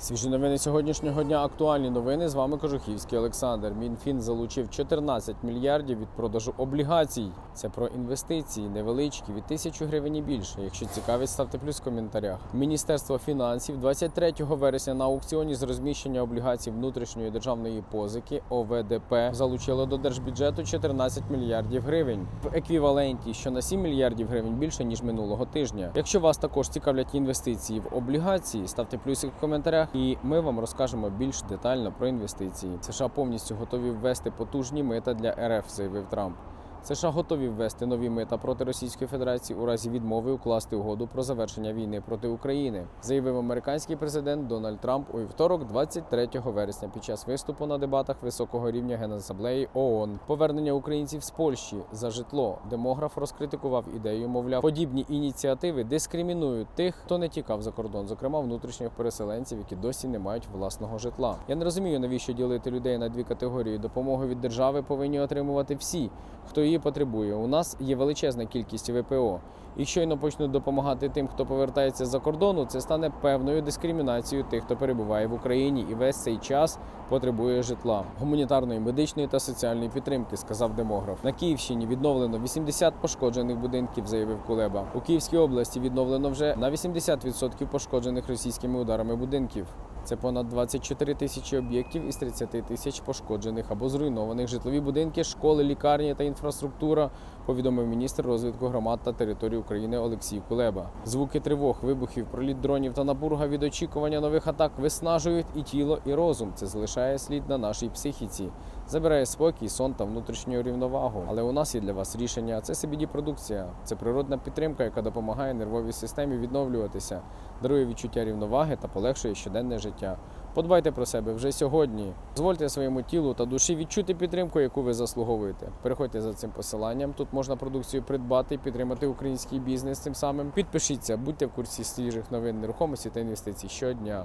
Свіжі новини сьогоднішнього дня. Актуальні новини. З вами Кожухівський Олександр. Мінфін залучив 14 мільярдів від продажу облігацій. Це про інвестиції невеличкі від тисячі гривень і більше. Якщо цікавить, ставте плюс в коментарях. Міністерство фінансів 23 вересня на аукціоні з розміщення облігацій внутрішньої державної позики ОВДП залучило до держбюджету 14 мільярдів гривень в еквіваленті, що на 7 мільярдів гривень більше ніж минулого тижня. Якщо вас також цікавлять інвестиції в облігації, ставте плюсик в коментарях, і ми вам розкажемо більш детально про інвестиції. США повністю готові ввести потужні мита для РФ, заявив Трамп. США готові ввести нові мита проти Російської Федерації у разі відмови укласти угоду про завершення війни проти України, заявив американський президент Дональд Трамп у вівторок, 23 вересня, під час виступу на дебатах високого рівня Генасамблеї ООН. Повернення українців з Польщі за житло. Демограф розкритикував ідею, мовляв, подібні ініціативи дискримінують тих, хто не тікав за кордон, зокрема внутрішніх переселенців, які досі не мають власного житла. Я не розумію, навіщо ділити людей на дві категорії. Допомогу від держави повинні отримувати всі, хто її потребує. У нас є величезна кількість ВПО. І щойно почнуть допомагати тим, хто повертається за кордону, це стане певною дискримінацією тих, хто перебуває в Україні і весь цей час потребує житла, гуманітарної, медичної та соціальної підтримки, сказав демограф. На Київщині відновлено 80 пошкоджених будинків, заявив Кулеба. У Київській області відновлено вже на 80% пошкоджених російськими ударами будинків. Це понад 24 тисячі об'єктів із 30 тисяч пошкоджених або зруйнованих житлові будинки, школи, лікарні та інфраструктура, повідомив міністр розвитку громад та територій України Олексій Кулеба. Звуки тривог, вибухів, проліт дронів та напурга від очікування нових атак виснажують і тіло, і розум. Це залишає слід на нашій психіці, забирає спокій, сон та внутрішню рівновагу. Але у нас є для вас рішення. Це CBD продукція, це природна підтримка, яка допомагає нервовій системі відновлюватися, дарує відчуття рівноваги та полегшує щоденне життя. Подбайте про себе вже сьогодні. Дозвольте своєму тілу та душі відчути підтримку, яку ви заслуговуєте. Переходьте за цим посиланням. Тут можна продукцію придбати підтримати український бізнес. Тим самим підпишіться, будьте в курсі свіжих новин нерухомості та інвестицій щодня.